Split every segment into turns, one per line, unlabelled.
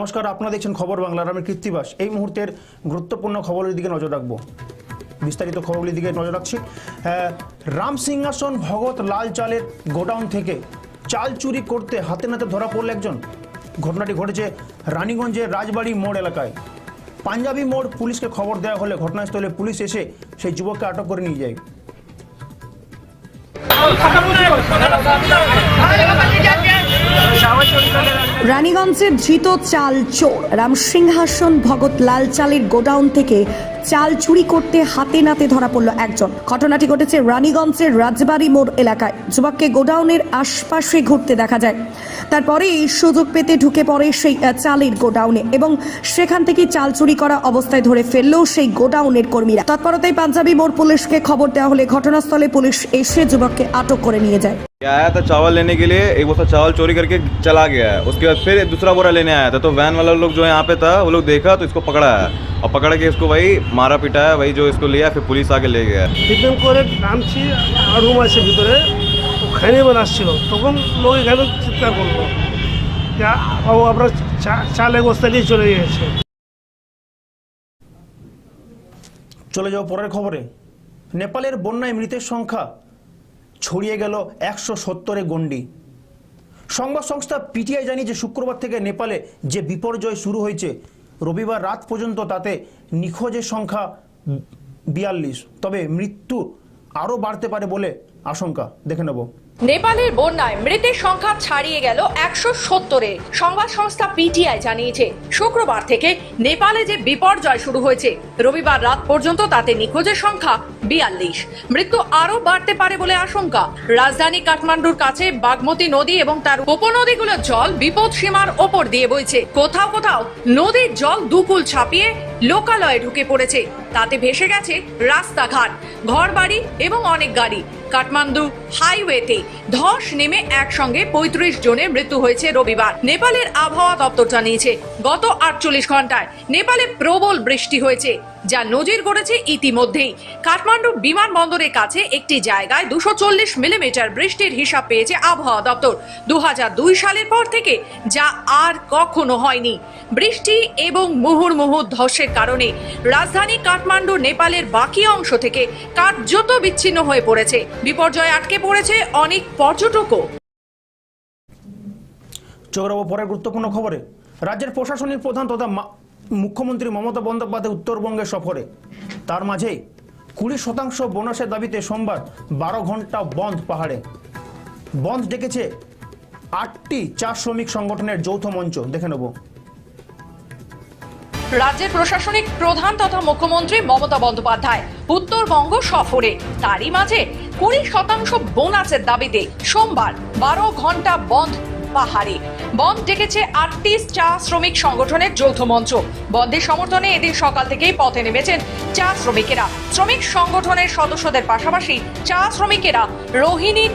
নমস্কার, আপনারা দেখছেন খবর বাংলার। আমি কৃত্তিবাস এই মুহূর্তের গুরুত্বপূর্ণ খবরের দিকে নজর রাখব। বিস্তারিত খবরগুলির দিকে নজর রাখছি। রাম সিংহাসন ভগৎ লাল চালের গোডাউন থেকে চাল চুরি করতে হাতে নাতে ধরা পড়ল একজন। ঘটনাটি ঘটেছে রানীগঞ্জের রাজবাড়ি মোড় এলাকায়। পাঞ্জাবি মোড় পুলিশকে খবর দেওয়া হলে ঘটনাস্থলে পুলিশ এসে সেই যুবককে আটক করে নিয়ে যায়।
রানীগঞ্জের ধৃত চাল চোর। রামসিংহাসন ভগৎ লাল চালের গোডাউন থেকে চাল চুরি করতে হাতে নাতে ধরা পড়ল একজন। ঘটনাটি ঘটেছে রানীগঞ্জের রাজবাড়ি মোড় এলাকায়। যুবককে গোডাউনের আশপাশে ঘুরতে দেখা যায়। তারপরে এই সুযোগ পেতে ঢুকে পড়ে সেই চালের গোডাউনে এবং সেখান থেকে চাল চুরি করা অবস্থায় ধরে ফেলল সেই গোডাউনের কর্মীরা। তৎপরতায় পাঞ্জাবি মোড় পুলিশকে খবর দেওয়া হলে ঘটনাস্থলে পুলিশ এসে যুবককে আটক করে নিয়ে যায়।
आया था चावल लेने के लिए एक बोरा चावल चोरी करके चला गया है उसके बाद फिर दूसरा बोरा लेने आया था तो वैन वाला लोग जो यहाँ पे था वो लोग देखा तो इसको पकड़ा है और पकड़ के इसको वही मारा पिटाया वही जो इसको लिया फिर पुलिस आके ले गया
ট্রিটমেন্ট করে নামছি আর রুম আছে ভিতরে ওখানে বানাচ্ছিল তখন লোক এখানে চিৎকার করলো যে ও আপনার চা- চাল এক বস্তা নিয়ে চলে গিয়েছে
চলে যাও পরের খবরে নেপালের বন্যায় মৃতের সংখ্যা ছড়িয়ে গেল একশো সত্তরে গণ্ডি। সংবাদ সংস্থা পিটিআই জানিয়েছে, শুক্রবার থেকে নেপালে যে বিপর্যয় শুরু হয়েছে, রবিবার রাত পর্যন্ত তাতে নিখোঁজের সংখ্যা বিয়াল্লিশ। তবে মৃত্যু আরও বাড়তে পারে বলে আশঙ্কা। দেখে নেব।
নেপালের বন্যায় মৃতের সংখ্যা ছাড়িয়ে গেল একশো সত্তরে। সংবাদ সংস্থা পিটিআই জানিয়েছে, শুক্রবার থেকে নেপালে যে বিপর্যয় শুরু হয়েছে, রবিবার রাত পর্যন্ত তাতে নিখোঁজের সংখ্যা বিয়াল্লিশ। মৃত্যু আরও বাড়তে পারে বলে আশঙ্কা। রাজধানী কাঠমান্ডুর কাছে বাগমতী নদী এবং তার উপনদীগুলোর জল বিপদ সীমার ওপর দিয়ে বইছে। কোথাও কোথাও নদীর জল দুকুল ছাপিয়ে লোকালয়ে ঢুকে পড়েছে। তাতে ভেসে গেছে রাস্তাঘাট, ঘরবাড়ি এবং অনেক গাড়ি। কাঠমান্ডু হাইওয়েতে ধস নেমে একসঙ্গে পঁয়ত্রিশ জনের মৃত্যু হয়েছে রবিবার। নেপালের আবহাওয়া দপ্তর জানিয়েছে, গত আটচল্লিশ ঘন্টায় নেপালে প্রবল বৃষ্টি হয়েছে। যা নজির গড়েছে ইতিমধ্যেই। কাঠমান্ডু বিমানবন্দরের কাছে একটি জায়গায় দুশো চল্লিশ মিলিমিটার বৃষ্টির হিসাব পেয়েছে আবহাওয়া দপ্তর। দু সালের পর থেকে যা আর কখনো হয়নি। বৃষ্টি এবং মুহুর্মুহু ধসের কারণে রাজধানী কাঠমান্ডু নেপালের বাকি অংশ থেকে কার্যত বিচ্ছিন্ন হয়ে পড়েছে। বিপর্যয়ে আটকে পড়েছে অনেক পর্যটকও।
চোখ পরের গুরুত্বপূর্ণ খবরে। রাজ্যের প্রশাসনিক প্রধান তথা মুখ্যমন্ত্রী মমতা বন্দ্যোপাধ্যায় উত্তরবঙ্গে সফরে। তার মাঝে কুড়ি শতাংশ বোনাসের দাবিতে সোমবার বারো ঘণ্টা বন্ধ পাহাড়ে। বন্ধ ডেকেছে আটটি চা শ্রমিক সংগঠনের যৌথ মঞ্চ। দেখে নেব।
রাজ্যের প্রশাসনিক প্রধান তথা মুখ্যমন্ত্রী মমতা বন্দ্যোপাধ্যায় উত্তরবঙ্গ সফরে। তারই মাঝে কুড়ি শতাংশ বোনাসের দাবিতে সোমবার বারো ঘণ্টা বন্ধ পাহাড়ে। বন্ধ ডেকেছে আটটি চা শ্রমিক সংগঠনের যৌথ মঞ্চ। বন্ধের সমর্থনে এদিন সকাল থেকেই পথে নেমেছেন চা শ্রমিকেরা। শ্রমিক সংগঠনের সদস্যদের পাশাপাশি চা শ্রমিকেরা রোহিণী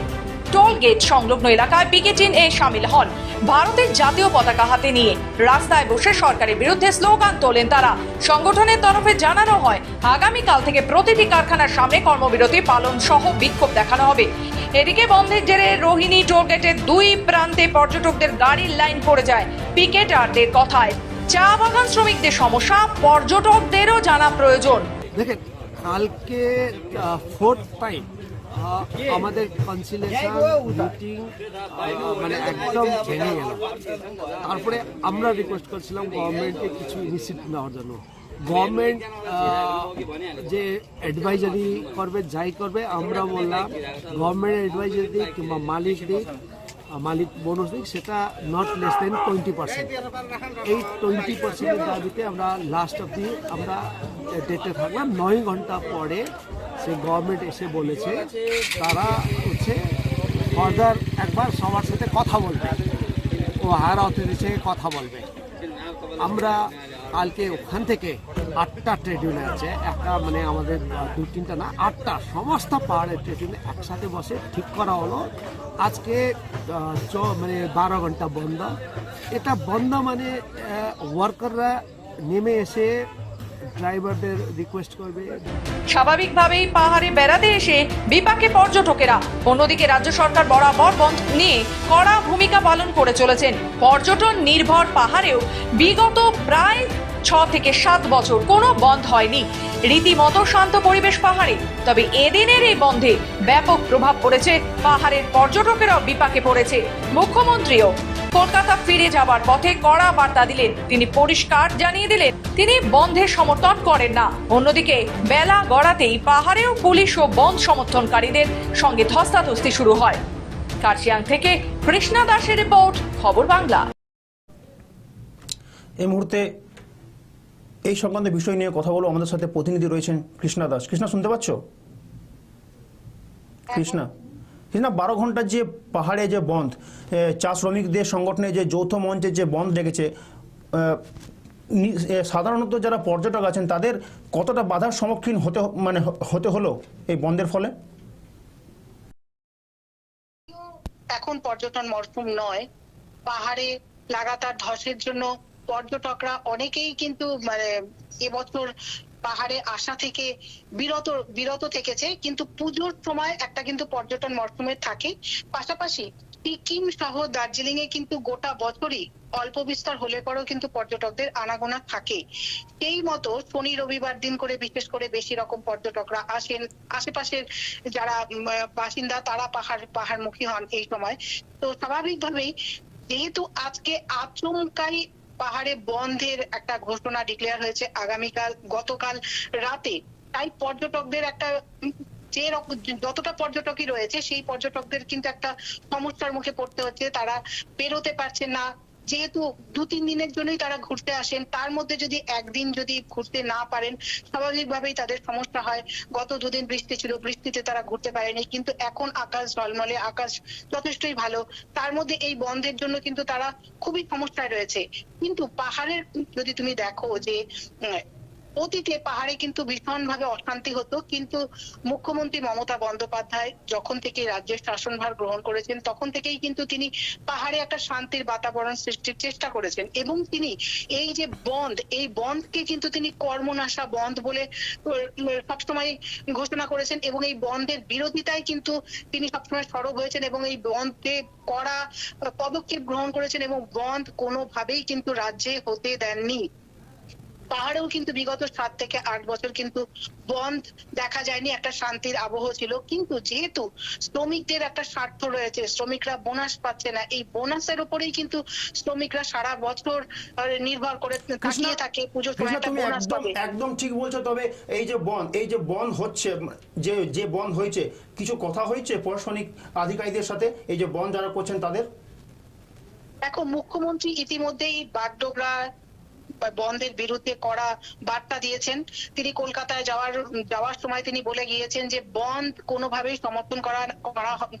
টোল গেট সংলগ্ন এলাকায় পিকেটিন এ সামিল হন। ভারতের জাতীয় পতাকা হাতে নিয়ে রাস্তায় বসে সরকারের বিরুদ্ধে স্লোগান তোলেন তারা। সংগঠনের তরফে জানানো হয়, আগামীকাল থেকে প্রতিটি কারখানার সামনে কর্মবিরতি পালন সহ বিক্ষোভ দেখানো হবে। এদিকে বন্ধের জেরে রোহিণী টোলগেটের দুই প্রান্তে পর্যটকদের গাড়ির লাইন পড়ে যায় পিকেটারদের কথায়। চা বাগান শ্রমিকদের সমস্যা, পর্যটকদেরও জানা প্রয়োজন।
দেখেন, কালকে ফোর্থ টাইম আমাদের কনসিলেশন মিটিং মানে একদম ভেঙে গেল। তারপরে আমরা রিকোয়েস্ট করছিলাম গভর্নমেন্টকে কিছু ইনিশিয়েটিভ নেওয়ার জন্য। গভর্নমেন্ট যে অ্যাডভাইজারি করবে, যাই করবে, আমরা বললাম গভর্নমেন্ট অ্যাডভাইজারি দিক কিংবা মালিক দিক মালিক বোনাস দিক, সেটা not less than twenty percent এই টোয়েন্টি পার্সেন্টের দাবিতে আমরা লাস্ট অব্দি আমরা ডেটে থাকলাম। নয় ঘণ্টা পরে সে গভর্নমেন্ট এসে বলেছে, তারা হচ্ছে ফার্দার একবার সবার সাথে কথা বলবে। ও হায়ার অথরিটির সাথে কথা বলবে। আমরা কালকে ওখান থেকে আটটা ট্রেড ইউনিয়ন আছে, একটা মানে আমাদের দু তিনটা না, আটটা সমস্ত পাহাড়ের ট্রেড ইউনিয়ন একসাথে বসে ঠিক করা হলো। আজকে চ- মানে বারো ঘণ্টা বন্ধ। এটা বন্ধ মানে ওয়ার্কাররা নেমে এসে ড্রাইভারদের রিকোয়েস্ট করবে।
স্বাভাবিকভাবেই পাহাড়ে বেড়াতে এসে বিপাকে পর্যটকেরা। অন্যদিকে রাজ্য সরকার বরাবর বন্ধ নিয়ে কড়া ভূমিকা পালন করে চলেছেন। পর্যটন নির্ভর পাহাড়েও বিগত প্রায় ছ থেকে সাত বছর কোনো বন্ধ হয়নি। রীতিমতো শান্ত পরিবেশ পাহাড়ে। তবে এদিনের এই বন্ধে ব্যাপক প্রভাব পড়েছে। পাহাড়ের পর্যটকেরাও বিপাকে পড়েছে। মুখ্যমন্ত্রীও কলকাতা ফিরে যাবার পথে কড়া বার্তা দিলেন। তিনি পরিষ্কার জানিয়ে দিলেন, তিনি বন্ধের সমর্থন করেন না। অন্যদিকে বেলা গড়াতেই পাহাড়েও পুলিশ ও বন্ধ সমর্থনকারীদের সঙ্গে ধস্তাধস্তি শুরু হয়। কার্শিয়াং থেকে কৃষ্ণা দাসের রিপোর্ট, খবর বাংলা।
এই মুহূর্তে এই সংক্রান্ত বিষয় নিয়ে কথা বলব। আমাদের সাথে প্রতিনিধি রয়েছেন কৃষ্ণা দাস। কৃষ্ণা, শুনতে পাচ্ছ? কৃষ্ণা কৃষ্ণা, বারো ঘণ্টার যে পাহাড়ে যে বন্ধ চা শ্রমিকদের সংগঠনে যে যৌথ মঞ্চে যে বন্ধ ডেকেছে সাধারণত যারা পর্যটক আছেন, তাদের কতটা বাধার সম্মুখীন হতে মানে হতে হলো এই বন্ধের ফলে?
এখন পর্যটন মরশুম নয়। পাহাড়ে লাগাতার ধসের জন্য পর্যটকরা অনেকেই কিন্তু মানে এবছর পাহাড়ে আসা থেকে বিরত বিরত থেকেছে। কিন্তু পুজোর সময় একটা কিন্তু পর্যটন মরশুমে থাকে। পাশাপাশি সিকিম সহ দার্জিলিং এ কিন্তু গোটা বছরই অল্প বিস্তর হলে পরেও কিন্তু পর্যটকদের আনাগোনা থাকে। সেই মতো শনি রবিবার দিন করে বিশেষ করে বেশি রকম পর্যটকরা আসেন। আশেপাশের যারা বাসিন্দা তারা পাহাড়, পাহাড়মুখী হন এই সময়। তো স্বাভাবিকভাবেই যেহেতু আজকে আচমকাই পাহাড়ে বন্ধের একটা ঘোষণা ডিক্লেয়ার হয়েছে আগামীকাল, গতকাল রাতে। তাই পর্যটকদের একটা, যে যতটা পর্যটকই রয়েছে, সেই পর্যটকদের কিন্তু একটা সমস্যার মুখে পড়তে হচ্ছে। তারা বেরোতে পারছে না যেহেতু দু, তিন দিনের জন্যই তারা ঘুরতে আসেন, তার মধ্যে যদি একদিন যদি ঘুরতে না পারেন, স্বাভাবিকভাবেই তাদের সমস্যা হয়। গত দুদিন বৃষ্টি ছিল, বৃষ্টিতে তারা ঘুরতে পারেনি, কিন্তু এখন আকাশ ঝলমলে, আকাশ যথেষ্টই ভালো। তার মধ্যে এই বন্ধের জন্য কিন্তু তারা খুবই সমস্যায় রয়েছে। কিন্তু পাহাড়ের যদি তুমি দেখো যে অতীতে পাহাড়ে কিন্তু ভীষণভাবে অশান্তি হতো, কিন্তু মুখ্যমন্ত্রী মমতা বন্দ্যোপাধ্যায় যখন থেকে রাজ্যের শাসনভার গ্রহণ করেছেন, তখন থেকেই কিন্তু তিনি পাহাড়ে একটা শান্তির বাতাবরণ সৃষ্টির চেষ্টা করেছেন এবং তিনি এই যে বন্ধ এই বন্ধকে কিন্তু তিনি কর্মনাশা বন্ধ বলে সবসময় ঘোষণা করেছেন এবং এই বন্ধের বিরোধিতায় কিন্তু তিনি সবসময় সরব হয়েছেন এবং এই বন্ধে কড়া পদক্ষেপ গ্রহণ করেছেন এবং বন্ধ কোনোভাবেই কিন্তু রাজ্যে হতে দেননি। পাহাড়েও কিন্তু বিগত সাত থেকে আট বছর কিন্তু বন্ধ দেখা যায়নি একটা শান্তির আবহ ছিল। কিন্তু যেহেতু শ্রমিকদের একটা স্বার্থ রয়েছে শ্রমিকরা বোনাস পাচ্ছে না এই বোনাসের উপরেই কিন্তু শ্রমিকরা সারা বছর নির্ভর করে কাটিয়ে থাকে বোনাস
একদম ঠিক বলছো তবে এই যে বন্ধ এই যে বন হচ্ছে যে যে বন্ধ হয়েছে কিছু কথা হয়েছে প্রশাসনিক আধিকারিকদের সাথে? এই যে বন্ধ যারা করছেন তাদের?
দেখো মুখ্যমন্ত্রী ইতিমধ্যেই বাগডোগরা বন্ধের বিরুদ্ধে করা বার্তা দিয়েছেন। তিনি কলকাতায় যাওয়ার যাওয়ার সময় তিনি বলে গিয়েছেন যে, বন্ধ কোনোভাবেই সমর্থন করা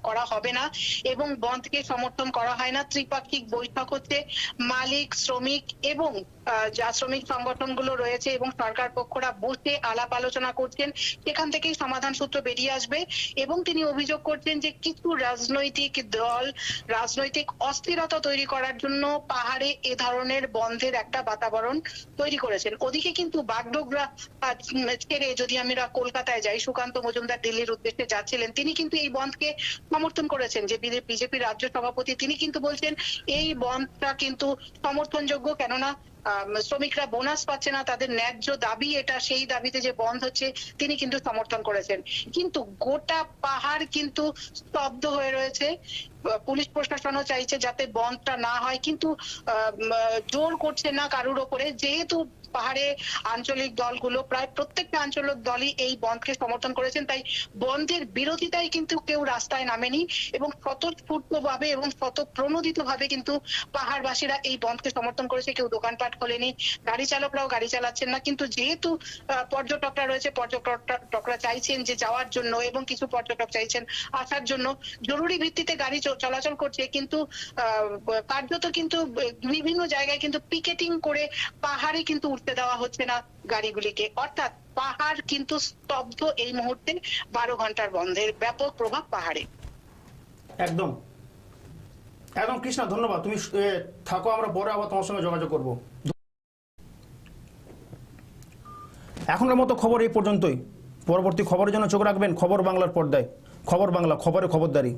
করা হবে না এবং বন্ধকে সমর্থন করা হয় না। ত্রিপাক্ষিক বৈঠক হচ্ছে। মালিক, শ্রমিক এবং যা শ্রমিক সংগঠনগুলো রয়েছে এবং সরকার পক্ষরা বসে আলাপ আলোচনা করছেন। সেখান থেকেই সমাধান সূত্র বেরিয়ে আসবে এবং তিনি অভিযোগ করছেন যে, কিছু রাজনৈতিক দল রাজনৈতিক অস্থিরতা তৈরি করার জন্য পাহাড়ে এ ধরনের বন্ধের একটা বাতাবরণ তৈরি করেছেন। ওদিকে কিন্তু বাগডোগরা ছেড়ে যদি আমরা কলকাতায় যাই, সুকান্ত মজুমদার দিল্লির উদ্দেশ্যে যাচ্ছিলেন, তিনি কিন্তু এই বন্ধকে সমর্থন করেছেন যে বিজেপি রাজ্য সভাপতি। তিনি কিন্তু বলছেন, এই বন্ধটা কিন্তু সমর্থনযোগ্য, কেননা শ্রমিকরা বোনাস পাচ্ছে না, তাদের ন্যায্য দাবি, এটা সেই দাবিতে যে বন্ধ হচ্ছে, তিনি কিন্তু সমর্থন করেছেন। কিন্তু গোটা পাহাড় কিন্তু স্তব্ধ হয়ে রয়েছে। পুলিশ প্রশাসনও চাইছে যাতে বন্ধটা না হয়, কিন্তু জোর করছে না কারুর ওপরে। যেহেতু পাহাড়ে আঞ্চলিক দলগুলো, প্রায় প্রত্যেকটা আঞ্চলিক দলই এই বন্ধকে সমর্থন করেছেন। তাই বন্ধের বিরোধিতায় কিন্তু কেউ রাস্তায় নামেনি এবং স্বতঃস্ফূর্ত ভাবে এবং স্বতঃপ্রণোদিত ভাবে কিন্তু পাহাড়বাসীরা এই বন্ধকে সমর্থন করেছে। কেউ দোকানপাট খোলেনি, গাড়ি চালকরাও গাড়ি চালাচ্ছেন না। কিন্তু যেহেতু পর্যটকরা রয়েছে, পর্যটকরা চাইছেন যে যাওয়ার জন্য এবং কিছু পর্যটক চাইছেন আসার জন্য, জরুরি ভিত্তিতে গাড়ি চলাচল করছে। কিন্তু কার্যত কিন্তু বিভিন্ন জায়গায় কিন্তু পিকেটিং করে পাহাড়ে কিন্তু উঠতে দেওয়া হচ্ছে না গাড়িগুলিকে। অর্থাৎ পাহাড় কিন্তু স্তব্ধ এই মুহূর্তে বারো ঘণ্টার বন্ধের ব্যাপক প্রভাব পাহাড়ে।
একদম। একদম কৃষ্ণা, ধন্যবাদ। তুমি থাকো, আমরা পরে আবার তোমার সঙ্গে যোগাযোগ করব। এখনকার মতো খবর এই পর্যন্তই। পরবর্তী খবরের জন্য চোখ রাখবেন খবর বাংলার পর্দায়। খবর বাংলা, খবরে খবরদারি।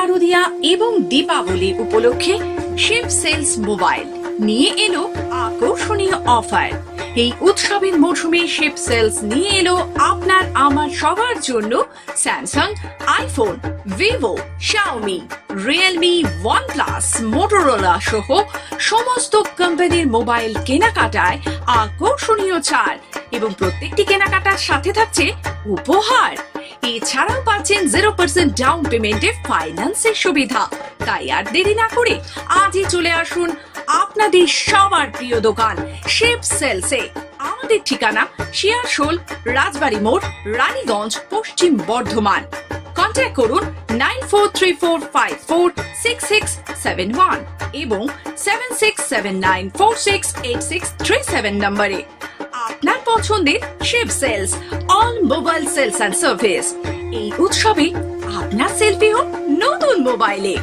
শারদিয়া এবং দীপাবলি উপলক্ষে শিব সেলস মোবাইল নিয়ে এলো আকর্ষণীয় অফার। এই উৎসবের মৌসুমে শিব সেলস নিয়ে এলো আপনার আমার সবার জন্য Samsung iPhone, Vivo, Xiaomi, Realme, OnePlus, Motorola সহ সমস্ত কোম্পানির মোবাইল কেনাকাটায় আকর্ষণীয় ছাড় এবং প্রত্যেকটি কেনাকাটার সাথে থাকছে উপহার। এছাড়াও পাচ্ছেন জিরো পার্সেন্ট ডাউন পেমেন্টে ফাইন্যান্সের সুবিধা। তাই আর দেরি না করে আজই চলে আসুন আপনাদের সবার প্রিয় দোকান শিব সেলসে আমাদের ঠিকানা শিয়ারশোল রাজবাড়ি মোড়, রানীগঞ্জ, পশ্চিম বর্ধমান। কন্ট্যাক্ট করুন nine four three four five four six six seven one এবং seven six seven nine four six eight six three seven নম্বরে আপনার পছন্দের Shiv sales all mobile sales and service এই উৎসবে আপনার সেলফি হোক নতুন মোবাইলে